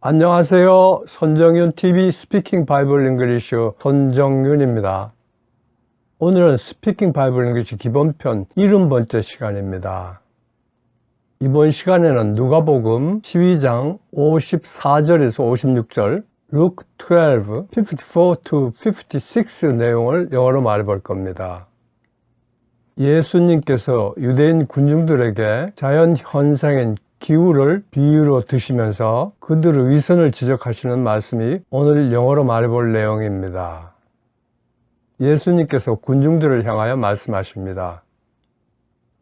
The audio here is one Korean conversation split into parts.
안녕하세요. 손정윤 TV 스피킹 바이블 잉글리쉬 손정윤입니다. 오늘은 스피킹 바이블 잉글리쉬 기본편 70번째 시간입니다. 이번 시간에는 누가복음 12장 54절에서 56절, Luke 12, 54 to 56 내용을 영어로 말해볼 겁니다. 예수님께서 유대인 군중들에게 자연 현상인 기후를 비유로 드시면서 그들의 위선을 지적하시는 말씀이 오늘 영어로 말해볼 내용입니다. 예수님께서 군중들을 향하여 말씀하십니다.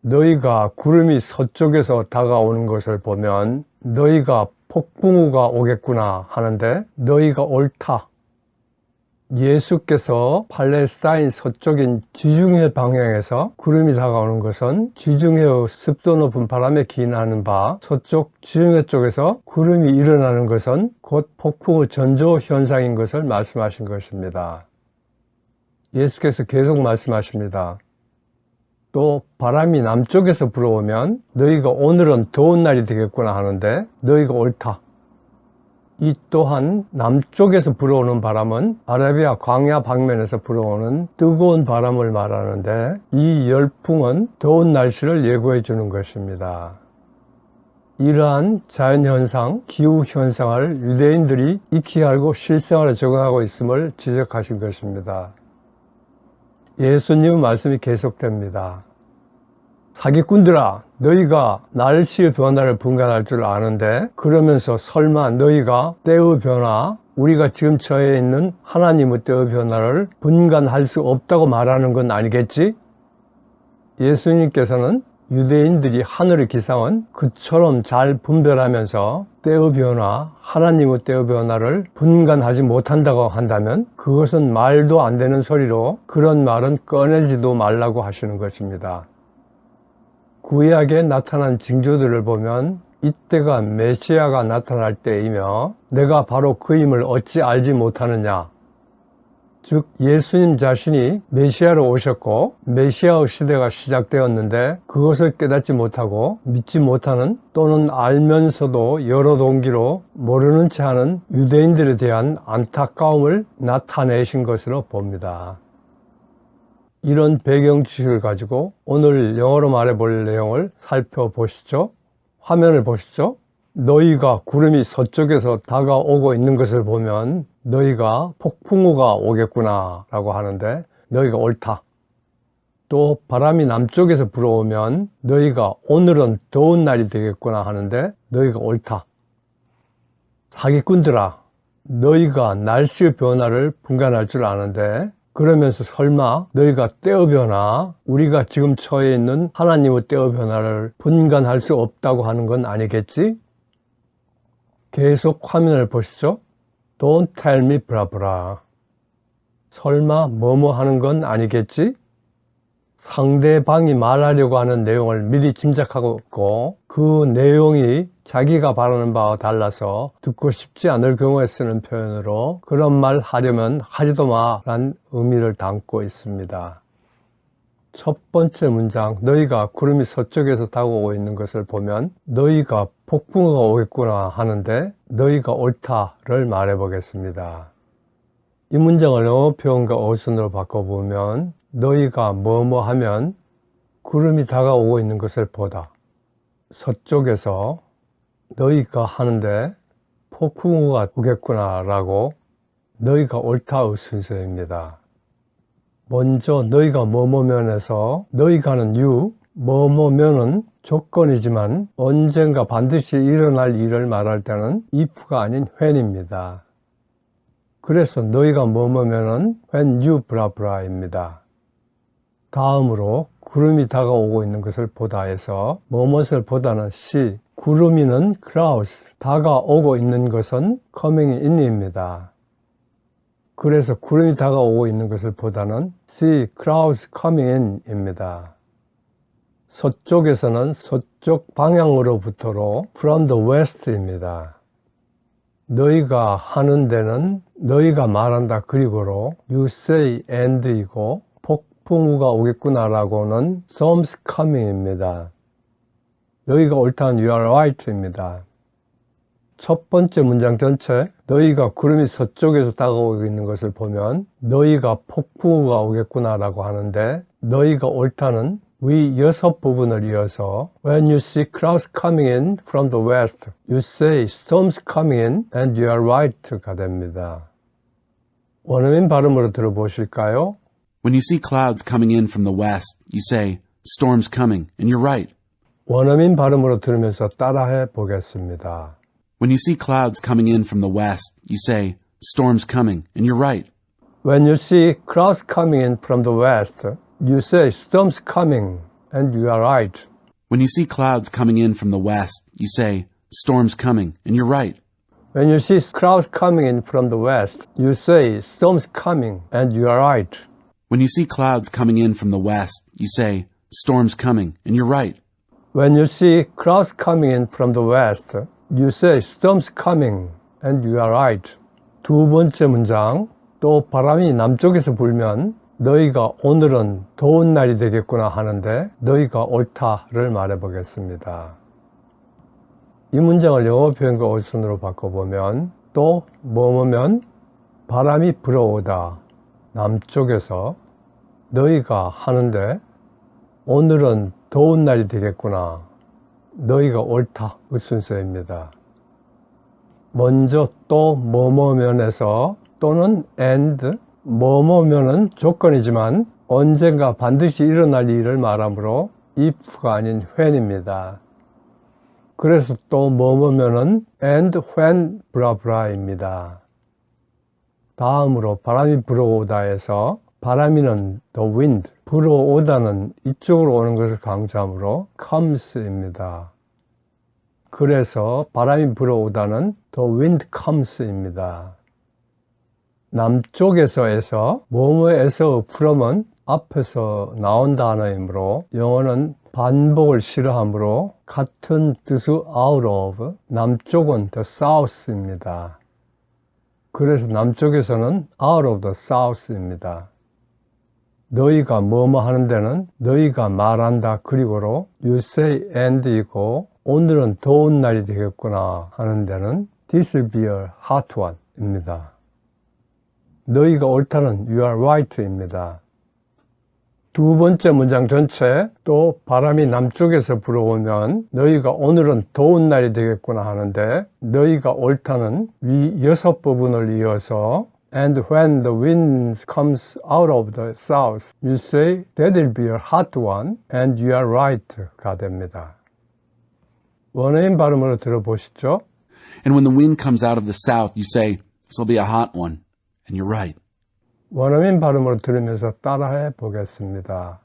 너희가 구름이 서쪽에서 다가오는 것을 보면 너희가 폭풍우가 오겠구나 하는데 너희가 옳다. 예수께서 팔레스타인 서쪽인 지중해 방향에서 구름이 다가오는 것은 지중해의 습도 높은 바람에 기인하는 바 서쪽 지중해 쪽에서 구름이 일어나는 것은 곧 폭풍우 전조 현상인 것을 말씀하신 것입니다. 예수께서 계속 말씀하십니다. 또 바람이 남쪽에서 불어오면 너희가 오늘은 더운 날이 되겠구나 하는데 너희가 옳다. 이 또한 남쪽에서 불어오는 바람은 아라비아 광야 방면에서 불어오는 뜨거운 바람을 말하는데 이 열풍은 더운 날씨를 예고해 주는 것입니다. 이러한 자연현상, 기후현상을 유대인들이 익히 알고 실생활에 적용하고 있음을 지적하신 것입니다. 예수님의 말씀이 계속됩니다. 사기꾼들아, 너희가 날씨의 변화를 분간할 줄 아는데 그러면서 설마 너희가 때의 변화, 우리가 지금 처해 있는 하나님의 때의 변화를 분간할 수 없다고 말하는 건 아니겠지? 예수님께서는 유대인들이 하늘의 기상은 그처럼 잘 분별하면서 때의 변화, 하나님의 때의 변화를 분간하지 못한다고 한다면 그것은 말도 안 되는 소리로 그런 말은 꺼내지도 말라고 하시는 것입니다. 구약에 나타난 징조들을 보면 이때가 메시아가 나타날 때이며 내가 바로 그임을 어찌 알지 못하느냐 즉 예수님 자신이 메시아로 오셨고 메시아의 시대가 시작되었는데 그것을 깨닫지 못하고 믿지 못하는 또는 알면서도 여러 동기로 모르는 채 하는 유대인들에 대한 안타까움을 나타내신 것으로 봅니다. 이런 배경 지식을 가지고 오늘 영어로 말해 볼 내용을 살펴보시죠. 화면을 보시죠. 너희가 구름이 서쪽에서 다가오고 있는 것을 보면 너희가 폭풍우가 오겠구나 라고 하는데 너희가 옳다. 또 바람이 남쪽에서 불어오면 너희가 오늘은 더운 날이 되겠구나 하는데 너희가 옳다. 사기꾼들아, 너희가 날씨의 변화를 분간할 줄 아는데 그러면서 설마 너희가 때의 변화, 우리가 지금 처해 있는 하나님의 때의 변화를 분간할 수 없다고 하는 건 아니겠지? 계속 화면을 보시죠. Don't tell me blah blah. 설마 뭐뭐 하는 건 아니겠지? 상대방이 말하려고 하는 내용을 미리 짐작하고 있고 그 내용이 자기가 바라는 바와 달라서 듣고 싶지 않을 경우에 쓰는 표현으로 그런 말 하려면 하지도 마란 의미를 담고 있습니다. 첫 번째 문장 너희가 구름이 서쪽에서 다가오고 있는 것을 보면 너희가 폭풍우가 오겠구나 하는데 너희가 옳다를 말해 보겠습니다. 이 문장을 영어 표현과 어순으로 바꿔보면 너희가 뭐뭐 하면 구름이 다가오고 있는 것을 보다. 서쪽에서 너희가 하는데 폭풍우가 오겠구나 라고 너희가 옳다의 순서입니다. 먼저 너희가 뭐뭐면에서 너희가 하는 유, 뭐뭐면은 조건이지만 언젠가 반드시 일어날 일을 말할 때는 if가 아닌 when입니다. 그래서 너희가 뭐뭐면은 when you 브라브라입니다. 다음으로 구름이 다가오고 있는 것을 보다 해서 뭐뭇을 보다는 시, 구름이는 clouds, 다가오고 있는 것은 coming in입니다. 그래서 구름이 다가오고 있는 것을 보다는 see clouds coming in입니다. 서쪽에서는 서쪽 방향으로부터로 from the west입니다. 너희가 하는 데는 너희가 말한다 그리고로 you say and이고 폭풍우가 오겠구나라고는 storms coming입니다. 여기가 옳다는 you are right입니다. 첫 번째 문장 전체 너희가 구름이 서쪽에서 다가오고 있는 것을 보면 너희가 폭풍우가 오겠구나라고 하는데 너희가 옳다는 위 여섯 부분을 이어서 When you see clouds coming in from the west, you say storms coming in and you are right가 됩니다. 원어민 발음으로 들어보실까요? When you see clouds coming in from the west, you say, Storm's coming, and you're right. 원어민 발음으로 들으면서 따라해 보겠습니다. When you see clouds coming in from the west, you say, Storm's coming, and you're right. When you see clouds coming in from the west, you say storm's coming, and you are right. When you see clouds coming in from the west, you say, Storm's coming, and you're right. When you see clouds coming in from the west, you say storm's coming, and you are right. When you see clouds coming in from the west, you say, Storm's coming, and you're right. When you see clouds coming in from the west, you say storm's coming, and you are right. 두 번째 문장, 또 바람이 남쪽에서 불면 너희가 오늘은 더운 날이 되겠구나 하는데 너희가 옳다를 말해 보겠습니다. 이 문장을 영어 표현과 어순으로 바꿔보면 또 뭐뭐면 바람이 불어오다 남쪽에서 너희가 하는데 오늘은 더운 날이 되겠구나. 너희가 옳다. 그 순서입니다. 먼저 또 뭐뭐면에서 또는 and 뭐뭐면은 조건이지만 언젠가 반드시 일어날 일을 말하므로 if가 아닌 when입니다. 그래서 또 뭐뭐면은 and when 브라브라입니다. 다음으로 바람이 불어오다에서 바람이는 the wind, 불어오다는 이쪽으로 오는 것을 강조하므로 comes입니다. 그래서 바람이 불어오다는 the wind comes입니다. 남쪽에서에서 뭐뭐에서 프롬은 앞에서 나온 단어이므로 영어는 반복을 싫어하므로 같은 뜻의 out of 남쪽은 the south입니다. 그래서 남쪽에서는 out of the south입니다. 너희가 뭐뭐 하는 데는 너희가 말한다 그리고로 you say and이고 오늘은 더운 날이 되겠구나 하는 데는 this will be a hot one 입니다. 너희가 옳다는 you are right 입니다. 두 번째 문장 전체 또 바람이 남쪽에서 불어오면 너희가 오늘은 더운 날이 되겠구나 하는데 너희가 옳다는 위 여섯 부분을 이어서 And when the wind comes out of the south, you say that will be a hot one and you are right가 됩니다. 원어민 발음으로 들어보시죠. And when the wind comes out of the south, you say, This'll be a hot one, and you're right. 원어민 발음으로 들으면서 따라해 보겠습니다.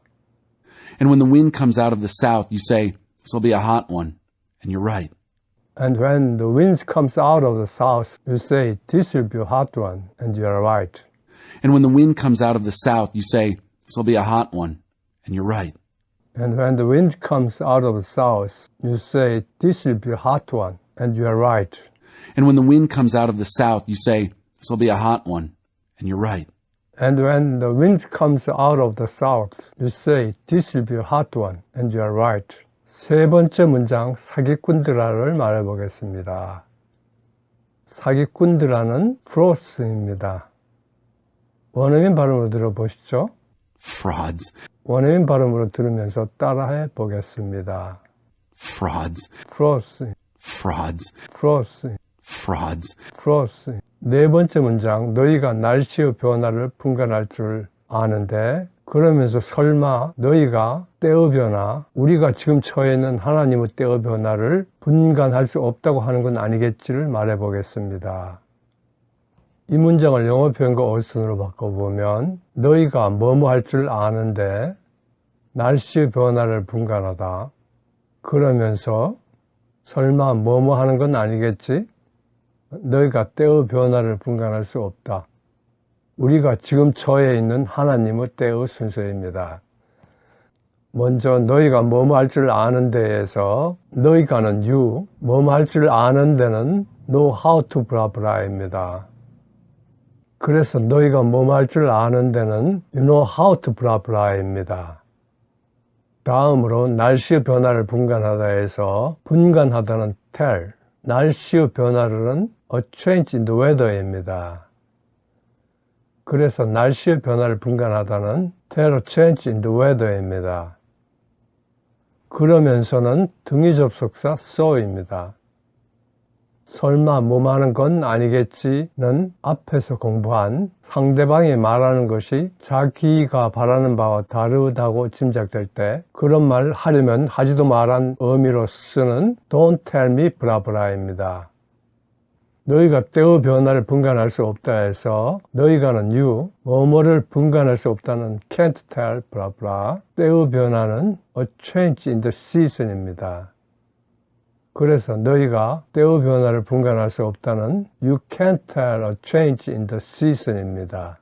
And when the wind comes out of the south, you say, This'll be a hot one, and you're right. And when the wind comes out of the south, you say, This will be a hot one, and you are right. And when the wind comes out of the south, you say, This'll be a hot one, and you're right. And when the wind comes out of the south, you say, This will be a hot one, and you are right. And when the wind comes out of the south, you say, This'll be a hot one, and you're right. And when the wind comes out of the south, you say, This will be a hot one, and you are right. 세 번째 문장, 사기꾼들아를 말해보겠습니다. 사기꾼들아는 프로스입니다. 원어민 발음으로 들어보시죠. Frauds. 원어민 발음으로 들으면서 따라해 보겠습니다. Frauds. 프로스, Frauds. 프로스, Frauds. 네 번째 문장, 너희가 날씨의 변화를 분간할 줄 아는데, 그러면서 설마 너희가 때의 변화, 우리가 지금 처해 있는 하나님의 때의 변화를 분간할 수 없다고 하는 건 아니겠지를 말해 보겠습니다. 이 문장을 영어 표현과 어순으로 바꿔보면 너희가 뭐뭐 할 줄 아는데 날씨의 변화를 분간하다. 그러면서 설마 뭐뭐 하는 건 아니겠지? 너희가 때의 변화를 분간할 수 없다. 우리가 지금 처해 있는 하나님의 때의 순서입니다. 먼저 너희가 뭐뭐 할 줄 아는 데에서 너희가는 you, 뭐뭐 할 줄 아는 데는 know how to blah blah입니다. 그래서 너희가 뭐뭐 할 줄 아는 데는 you know how to blah blah입니다. 다음으로 날씨의 변화를 분간하다 해서 분간하다는 tell, 날씨의 변화는 a change in the weather입니다. 그래서 날씨의 변화를 분간하다는 tell change in the weather입니다. 그러면서는 등위 접속사 so입니다. 설마 뭐 하는 건 아니겠지는 앞에서 공부한 상대방이 말하는 것이 자기가 바라는 바와 다르다고 짐작될 때 그런 말 하려면 하지도 말한 의미로 쓰는 don't tell me 브라브라입니다. 너희가 때의 변화를 분간할 수 없다 해서 너희가는 you, 뭐뭐를 분간할 수 없다는 can't tell 브라브라 때의 변화는 a change in the season입니다. 그래서 너희가 때의 변화를 분간할 수 없다는 You can't tell a change in the season입니다.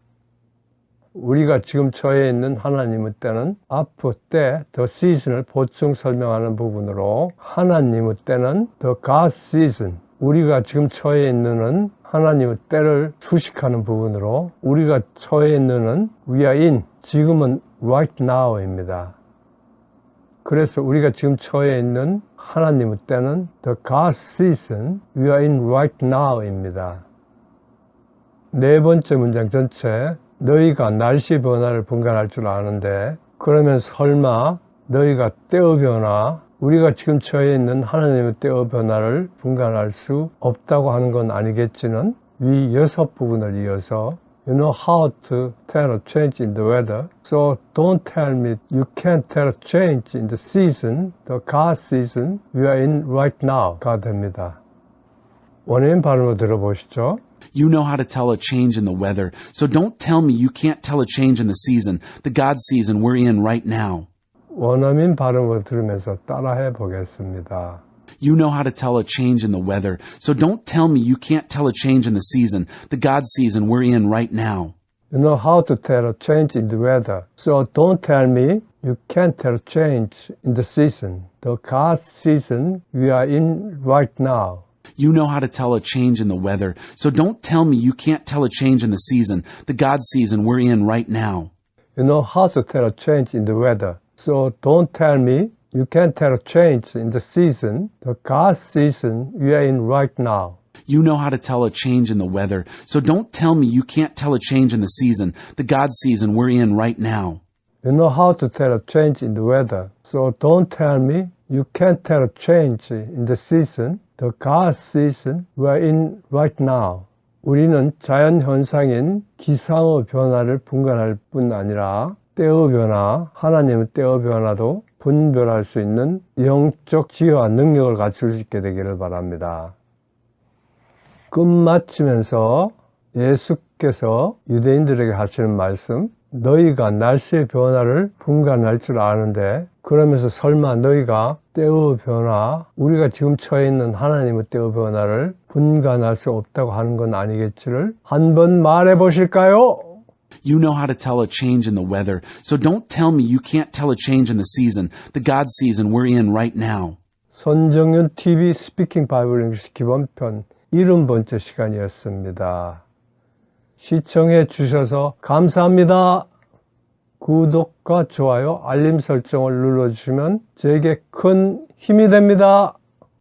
우리가 지금 처해 있는 하나님의 때는 앞의 때, the season을 보충 설명하는 부분으로 하나님의 때는 the God season, 우리가 지금 처해 있는 은 하나님의 때를 수식하는 부분으로 우리가 처해 있는 은 we are in, 지금은 right now입니다. 그래서 우리가 지금 처해 있는 하나님의 때는 the God season, we are in right now입니다. 네 번째 문장 전체 너희가 날씨 변화를 분간할 줄 아는데 그러면 설마 너희가 때의 변화, 우리가 지금 처해 있는 하나님의 때의 변화를 분간할 수 없다고 하는 건 아니겠지는 위 여섯 부분을 이어서 You know how to tell a change in the weather. So don't tell me you can't tell a change in the season, the God season we are in right now.가 됩니다. 원어민 발음으로 들어보시죠. You know how to tell a change in the weather, so don't tell me you can't tell a change in the season, the God season we're in right now. 원어민 발음으로 들으면서 따라해 보겠습니다. You know how to tell a change in the weather, so don't tell me you can't tell a change in the season, the God season we're in right now. You know how to tell a change in the weather. So don't tell me you can't tell a change in the season, the God season we are in right now. You know how to tell a change in the weather, so don't tell me you can't tell a change in the season, the God season we're in right now. You know how to tell a change in the weather. So don't tell me you can't tell a change in the season, the God season we are in right now. You know how to tell a change in the weather, so don't tell me you can't tell a change in the season, the God season we're in right now. You know how to tell a change in the weather. So don't tell me you can't tell a change in the season, the God season we are in right now. 우리는 자연 현상인 기상의 변화를 분간할 뿐 아니라 때의 변화, 하나님의 때의 변화도 분별할 수 있는 영적 지혜와 능력을 갖출 수 있게 되기를 바랍니다. 끝마치면서 예수께서 유대인들에게 하시는 말씀, 너희가 날씨의 변화를 분간할 줄 아는데, 그러면서 설마 너희가 때의 변화, 우리가 지금 처해 있는 하나님의 때의 변화를 분간할 수 없다고 하는 건 아니겠지를 한 번 말해 보실까요? You know how to tell a change in the weather, so don't tell me you can't tell a change in the season, the God season we're in right now. 손정윤 TV 스피킹 바이블 잉글리시 기본편 70번째 시간이었습니다. 시청해 주셔서 감사합니다. 구독과 좋아요, 알림 설정을 눌러주시면 제게 큰 힘이 됩니다.